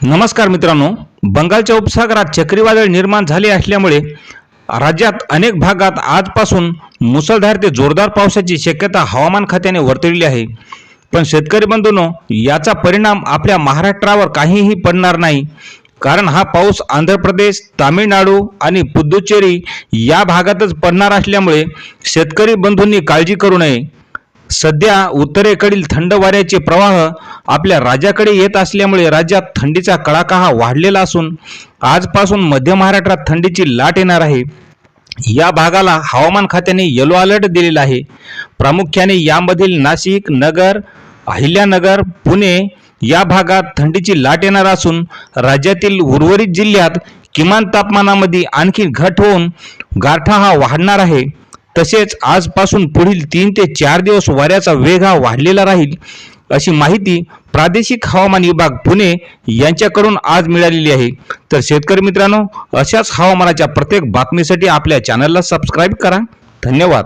नमस्कार मित्रांनो बंगालच्या उपसागरात चक्रीवादळ निर्माण झाले असल्यामुळे राज्यात अनेक भागात आजपासून मुसळधार ते जोरदार पावसाची शक्यता हवामान खात्याने वर्तवली आहे. पण शेतकरी बंधूंनो याचा परिणाम आपल्या महाराष्ट्रावर काहीही पडणार नाही. कारण हा पाऊस आंध्र प्रदेश तामिळनाडू आणि पुदुच्चेरी या भागातच पडणार असल्यामुळे शेतकरी बंधूंनी काळजी करू नये. सध्या उत्तरेकडील थंड वाऱ्याचे प्रवाह आपल्या राज्याकडे येत असल्यामुळे राज्यात थंडीचा कडाका हा वाढलेला असून आजपासून मध्य महाराष्ट्रात थंडीची लाट येणार आहे. या भागाला हवामान खात्याने येलो अलर्ट दिलेला आहे. प्रामुख्याने यामधील नाशिक नगर अहिल्यानगर पुणे या भागात थंडीची लाट येणार असून राज्यातील उर्वरित जिल्ह्यात किमान तापमानामध्ये आणखी घट होऊन गारठा हा वाढणार आहे. तसेच आजपासून पुढील तीन ते चार दिवस वाऱ्याचा वेग हा वाढलेला राहील अशी माहिती प्रादेशिक हवामान विभाग पुणे यांच्याकडून आज मिळालेली आहे. तर शेतकरी मित्रांनो अशाच हवामानाच्या प्रत्येक बातमीसाठी आपल्या चॅनलला सबस्क्राईब करा. धन्यवाद.